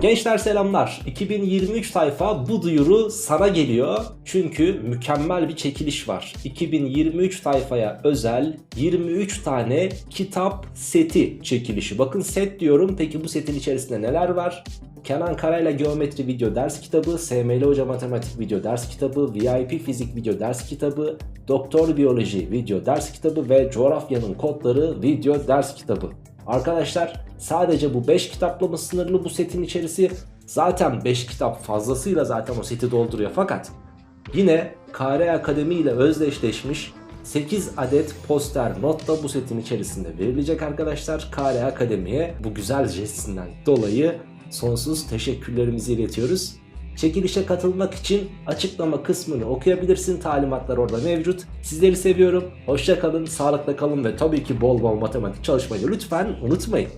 Gençler selamlar. 2023 sayfa bu duyuru sana geliyor. Çünkü mükemmel bir çekiliş var. 2023 sayfaya özel 23 tane kitap seti çekilişi. Bakın set diyorum. Peki bu setin içerisinde neler var? Kenan Karayla Geometri Video Ders Kitabı, SML Hoca Matematik Video Ders Kitabı, VIP Fizik Video Ders Kitabı, Doktor Biyoloji Video Ders Kitabı ve Coğrafyanın Kodları Video Ders Kitabı. Arkadaşlar sadece bu 5 kitapla mı sınırlı bu setin içerisi? Zaten 5 kitap fazlasıyla zaten o seti dolduruyor fakat yine KR Akademi ile özdeşleşmiş 8 adet poster not da bu setin içerisinde verilecek arkadaşlar. KR Akademi'ye bu güzel jestinden dolayı sonsuz teşekkürlerimizi iletiyoruz. Çekilişe katılmak için açıklama kısmını okuyabilirsin. Talimatlar orada mevcut. Sizleri seviyorum. Hoşça kalın, sağlıkla kalın ve tabii ki bol bol matematik çalışmayı lütfen unutmayın.